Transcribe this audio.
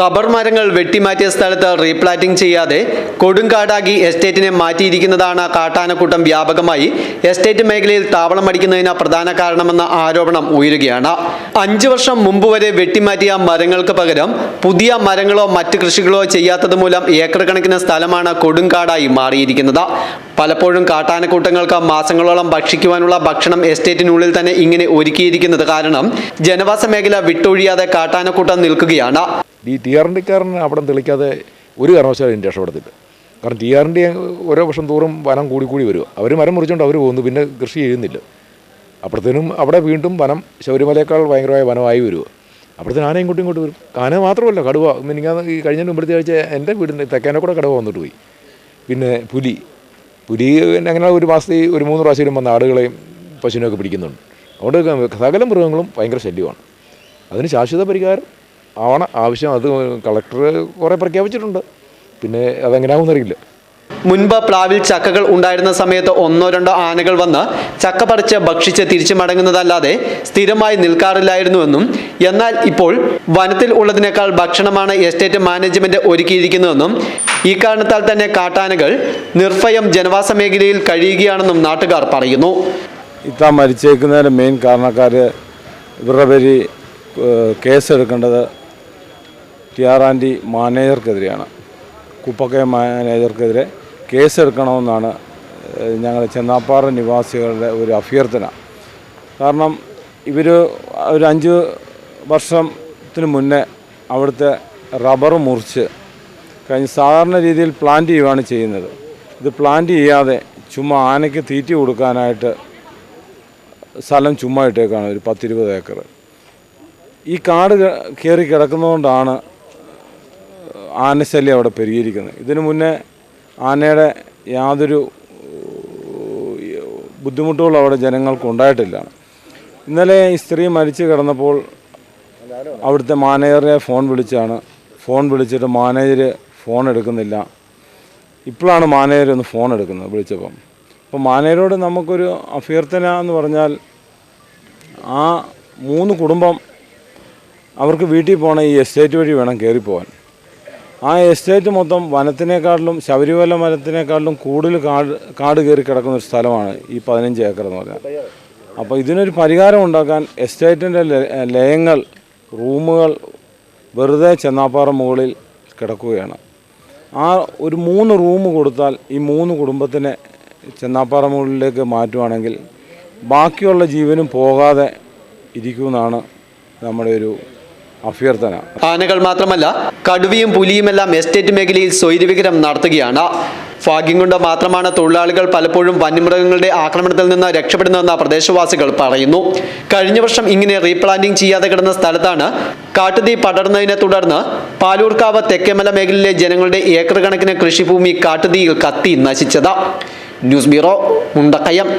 Rubber മരങ്ങൾ വെട്ടിമാറ്റിയ സ്ഥലത്ത് റീപ്ലാറ്റിംഗ് ചെയ്യാതെ കൊടുങ്കാടാക്കി എസ്റ്റേറ്റിനെ മാറ്റിയിരിക്കുന്നതാണ് കാട്ടാനക്കൂട്ടം വ്യാപകമായി. എസ്റ്റേറ്റ് മേഖലയിൽ താവളം അടിക്കുന്നതിന് പ്രധാന കാരണമെന്ന ആരോപണം ഉയരുകയാണ്. അഞ്ചു വർഷം മുമ്പ് വരെ വെട്ടിമാറ്റിയ മരങ്ങൾക്ക് പകരം പുതിയ മരങ്ങളോ മറ്റ് കൃഷികളോ ചെയ്യാത്തത് മൂലം ഏക്കർ കണക്കിന് സ്ഥലമാണ് കൊടുങ്കാടായി മാറിയിരിക്കുന്നത്. പലപ്പോഴും കാട്ടാനക്കൂട്ടങ്ങൾക്ക് മാസങ്ങളോളം ഭക്ഷിക്കുവാനുള്ള ഭക്ഷണം എസ്റ്റേറ്റിനുള്ളിൽ തന്നെ ഇങ്ങനെ ഒരുക്കിയിരിക്കുന്നത് കാരണം ജനവാസ മേഖല വിട്ടൊഴിയാതെ കാട്ടാനക്കൂട്ടം നിൽക്കുകയാണ്. ഈ ടി ആർ ഡിക്കാരന് അവിടെ തെളിക്കാതെ ഒരു കാരണവശാലും ഇതിന് രക്ഷപ്പെടത്തില്ല. കാരണം ടി ആർ ഡി ഓരോ വർഷം തോറും വനം കൂടി കൂടി വരും. അവർ മരം മുറിച്ചുകൊണ്ട് അവർ പോകുന്നു പിന്നെ കൃഷി ചെയ്യുന്നില്ല. അപ്പോഴത്തേനും അവിടെ വീണ്ടും വനം ശബരിമലയേക്കാൾ ഭയങ്കരമായ വനമായി വരുമോ അപ്പോഴത്തേന് ആന ഇങ്ങോട്ടും ഇങ്ങോട്ട് വരും. ആന മാത്രമല്ല കടുവ. മിനിങ്ങാന്ന് ഈ കഴിഞ്ഞ മുമ്പത്തെ ആഴ്ച എന്റെ വീടിന്റെ തെക്കേനെ കൂടെ കടുവ വന്നിട്ട് പോയി. പിന്നെ പുലി. പുലി അങ്ങനെ ഒരു മാസത്തിൽ ഒരു മൂന്ന് പ്രാവശ്യം വന്ന ആടുകളെയും പശുവിനെയൊക്കെ പിടിക്കുന്നുണ്ട്. അതുകൊണ്ട് സകല മൃഗങ്ങളും ഭയങ്കര ശല്യമാണ്. അതിന് ശാശ്വത പരിഹാരം ആവണം. ആവശ്യം അത് കളക്ടർ കുറേ പ്രഖ്യാപിച്ചിട്ടുണ്ട്. പിന്നെ അതെങ്ങനെയാവുമെന്നറിയില്ല മുൻപ് പ്ലാവിൽ ചക്കകൾ ഉണ്ടായിരുന്ന സമയത്ത് ഒന്നോ രണ്ടോ ആനകൾ വന്ന് ചക്ക പറിച്ച് ഭക്ഷിച്ച് തിരിച്ചു മടങ്ങുന്നതല്ലാതെ സ്ഥിരമായി നിൽക്കാറില്ലായിരുന്നുവെന്നും എന്നാൽ ഇപ്പോൾ വനത്തിൽ ഉള്ളതിനേക്കാൾ ഭക്ഷണമാണ് എസ്റ്റേറ്റ് മാനേജ്മെന്റ് ഒരുക്കിയിരിക്കുന്നതെന്നും ഈ കാരണത്താൽ തന്നെ കാട്ടാനകൾ നിർഭയം ജനവാസ മേഖലയിൽ കഴിയുകയാണെന്നും നാട്ടുകാർ പറയുന്നു. ഇത്ത മരിച്ചേക്കുന്നതിന് മെയിൻ കാരണക്കാർ ഇവരുടെ കേസെടുക്കേണ്ടത് ടി ആർ ആൻഡി മാനേജർക്കെതിരെയാണ്. കുപ്പക്കയ മാനേജർക്കെതിരെ കേസെടുക്കണമെന്നാണ് ഞങ്ങൾ ചെന്നാപ്പാറ നിവാസികളുടെ ഒരു അഭ്യർത്ഥന. കാരണം ഇവർ ഒരു അഞ്ച് വർഷത്തിന് മുന്നേ അവിടുത്തെ റബ്ബർ മുറിച്ച് കഴിഞ്ഞ് സാധാരണ രീതിയിൽ പ്ലാന്റ് ചെയ്യുകയാണ് ചെയ്യുന്നത്. ഇത് പ്ലാന്റ് ചെയ്യാതെ ചുമ്മാ ആനയ്ക്ക് തീറ്റി കൊടുക്കാനായിട്ട് സ്ഥലം ചുമ്മാ ഇട്ടേക്കാണ് ഒരു പത്തിരുപത് ഏക്കർ. ഈ കാട് കയറി കിടക്കുന്നതുകൊണ്ടാണ് ആനശല്യം അവിടെ പെരുകിയിരിക്കുന്നത്. ഇതിനു മുന്നേ ആനയുടെ യാതൊരു ബുദ്ധിമുട്ടുകളും അവിടെ ജനങ്ങൾക്ക് ഉണ്ടായിട്ടില്ല. ഇന്നലെ ഈ സ്ത്രീ മരിച്ചു കിടന്നപ്പോൾ അവിടുത്തെ മാനേജറെ ഫോൺ വിളിച്ചാണ്. ഫോൺ വിളിച്ചിട്ട് മാനേജർ ഫോൺ എടുക്കുന്നില്ല. ഇപ്പോഴാണ് മാനേജർ ഒന്ന് ഫോൺ എടുക്കുന്നത് വിളിച്ചപ്പം. അപ്പോൾ മാനേജരോട് നമുക്കൊരു അഭ്യർത്ഥന എന്ന് പറഞ്ഞാൽ ആ മൂന്ന് കുടുംബം അവർക്ക് വീട്ടിൽ പോകണ ഈ എസ്റ്റേറ്റ് വഴി വേണം കയറിപ്പോവാൻ. ആ എസ്റ്റേറ്റ് മൊത്തം വനത്തിനേക്കാളിലും ശബരിമല വനത്തിനേക്കാളിലും കൂടുതൽ കാട് കാട് കയറി കിടക്കുന്ന ഒരു സ്ഥലമാണ് ഈ പതിനഞ്ച് ഏക്കർ എന്ന് പറഞ്ഞാൽ. അപ്പോൾ ഇതിനൊരു പരിഹാരം ഉണ്ടാക്കാൻ എസ്റ്റേറ്റിന്റെ ലയങ്ങൾ റൂമുകൾ വെറുതെ ചെന്നാപ്പാറ മുകളിൽ കിടക്കുകയാണ്. ആ ഒരു മൂന്ന് റൂം കൊടുത്താൽ ഈ മൂന്ന് കുടുംബത്തിനെ ചെന്നാപ്പാറ മുകളിലേക്ക് മാറ്റുവാണെങ്കിൽ ബാക്കിയുള്ള ജീവനും പോകാതെ ഇരിക്കുമെന്നാണ് നമ്മുടെ ഒരു അഭ്യർത്ഥന. ആനകൾ മാത്രമല്ല കടുവയും പുലിയുമെല്ലാം എസ്റ്റേറ്റ് മേഖലയിൽ സ്വൈരവികരം നടത്തുകയാണ്. ഭാഗ്യം കൊണ്ട് മാത്രമാണ് തൊഴിലാളികൾ പലപ്പോഴും വന്യമൃഗങ്ങളുടെ ആക്രമണത്തിൽ നിന്ന് രക്ഷപ്പെടുന്നതെന്ന് പ്രദേശവാസികൾ പറയുന്നു. കഴിഞ്ഞ വർഷം ഇങ്ങനെ റീപ്ലാന്റിംഗ് ചെയ്യാതെ കിടന്ന സ്ഥലത്താണ് കാട്ടുതീ പടർന്നതിനെ തുടർന്ന് പാലൂർക്കാവ് തെക്കേമല മേഖലയിലെ ജനങ്ങളുടെ ഏക്കർ കണക്കിന് കൃഷിഭൂമി കാട്ടുതീയിൽ കത്തി നശിച്ചത്. News bureau Mundakkayam.